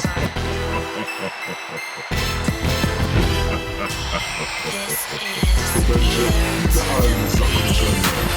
ハハハハ。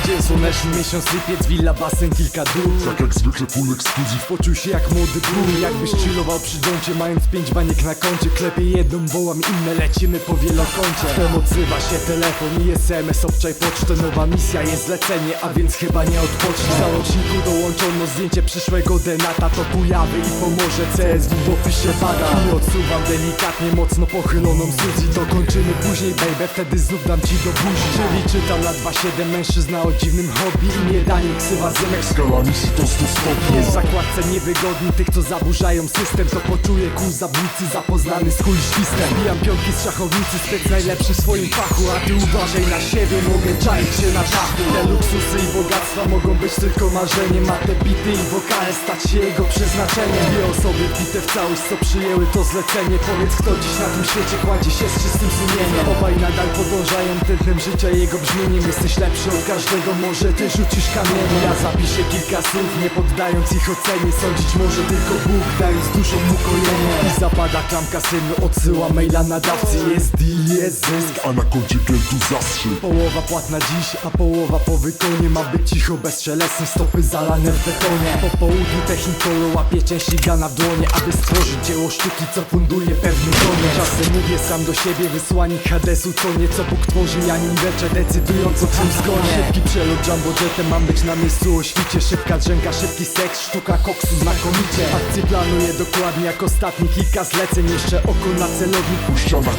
Dzień słoneczny, miesiąc lipiec, willa, basen, kilka dół. Tak jak zwykle full exclusive Poczuł się jak młody ból Jakbyś chillował przy dącie Mając pięć baniek na koncie. Klepie jedną, wołam inne Lecimy po wielokącie. Wtem odzywa się telefon i SMS Obczaj pocztę, nowa misja jest zlecenie A więc chyba nie odpocznę W załączniku dołączono zdjęcie przyszłego denata. To pojawy i pomoże CSW w opisie bada. I odsuwam delikatnie, mocno pochyloną Suzy To kończymy później baby, wtedy znów dam ci do buzi. Czyli czytam lat 2-7 mężczyzna o dziwnym hobby I nie danie ksywa zymek Skala misji to 100 stopni jest zakładce niewygodni tych, co zaburzają system To poczuje kół zabójcy zapoznany z kul świstem Bijam pionki z szachownicy, spec najlepszy w swoim fachu A ty uważaj na siebie, mogę czaić się na dachu Te luksusy i bogactwa mogą być tylko marzeniem A te bity i wokale stać się jego przeznaczeniem. Dwie osoby bite w całość, co przyjęły to zlecenie. Powiedz kto dziś na tym świecie kładzie się z czystym sumieniem Obaj nadal podążają tętnem życia i jego brzmieniem Jesteś lepszy od każdego, może ty rzucisz kamieniem Ja zapiszę kilka słów, nie poddając ich ocenie. Sądzić może tylko Bóg, dając duszą mu kojenie. I zapada klamka synu, odsyła maila nadawcy. Jest deal, jest zysk A na koncie klientu zastrzyk. Połowa płatna dziś, a połowa po wykonie. Ma być cicho, bezszelestne, stopy zalane w betonie. Po południu technikolo łapie część gana w dłonie Aby stworzyć dzieło sztuki, co funduje pewny koniec Czasem mówię sam do siebie, wysłannik Hadesu Co nieco Bóg tworzy, ja nim leczę, decydując o twym Szybki przelot jumbo jetem, mam być na miejscu o świcie. Szybka drzęka, szybki seks, sztuka koksu znakomicie. Akcję planuję dokładnie jak ostatni kilka zleceń Jeszcze oko na celownik, Po ścianach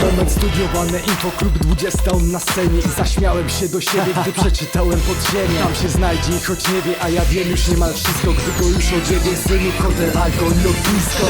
Moment studiowane info klub 20 on na scenie. I zaśmiałem się do siebie, gdy przeczytałem podziemie. Tam się znajdzie i choć nie wie, a ja wiem już niemal wszystko Gdy go już odjedzie synu, hotel, alkohol, lotnisko.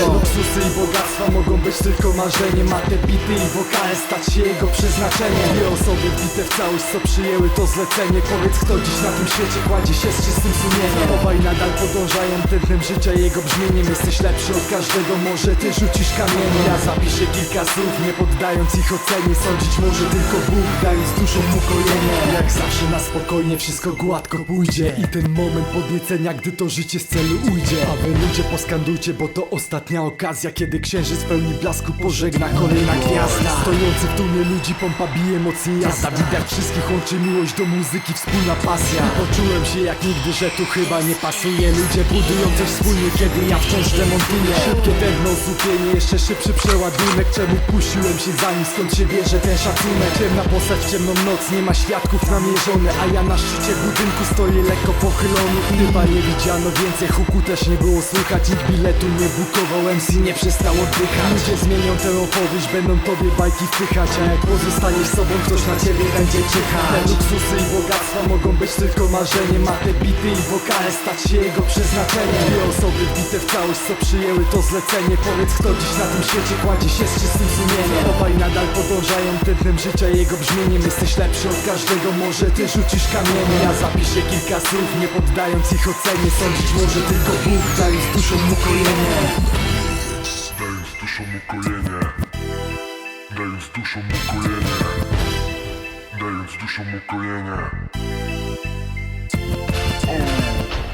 Te i bogactwa mogą być tylko marzeniem A te bity i wokale stać się jego przeznaczeniem. Dwie osoby bite w całość, co przyjęły to zlecenie. Powiedz kto dziś na tym świecie kładzie się z czystym sumieniem. Obaj nadal podążają tętnem życia jego brzmieniem Jesteś lepszy od każdego, może ty rzucisz kamieniem Ja zapiszę kilka słów, nie poddając ich ocenie Sądzić może tylko Bóg, dając duszą mu kojenie Jak zawsze na spokojnie wszystko gładko pójdzie. I ten moment podniecenia, gdy to życie z celu ujdzie. A wy ludzie poskandujcie, bo to ostatnia okazja Kiedy księżyc pełni blasku pożegna kolejna gwiazda. Stojący w tłumie ludzi pompa bije mocniej jazda. Widać wszystkich łączy miłość do muzyki, wspólna pasja. Poczułem się jak nigdy, że tu chyba nie pasuje. Ludzie budują coś wspólnie, kiedy ja wciąż remontuję Szybkie tętno, osłupienie, jeszcze szybszy przeładunek. Czemu puściłem się za nim, skąd się bierze ten szacunek Ciemna postać w ciemną noc, nie ma świadków namierzone. A ja na szczycie budynku stoję lekko pochylony. Chyba nie widziano więcej, huku też nie było słychać. Nikt biletu nie bukował, MC nie przestał oddychać. Ludzie zmienią tę opowieść, będą tobie bajki wpychać. A jak pozostaniesz sobą, ktoś na ciebie będzie czyhać. Te luksusy i bogactwa mogą być tylko marzeniem. A te bity i wokale stać się jego przeznaczeniem. Dwie osoby bite w całość, co przyjęły to zlecenie. Powiedz kto dziś na tym świecie kładzie się z czystym sumieniem Obaj nadal podążają tętnem życia i jego brzmieniem Jesteś lepszy od każdego, może ty rzucisz kamieniem Ja zapiszę kilka słów, nie poddając ich ocenie. Sądzić może tylko Bóg, dając duszą mu kojenie. Dając duszą ukojenie Dając duszą ukojenie Dając duszą ukojenie O.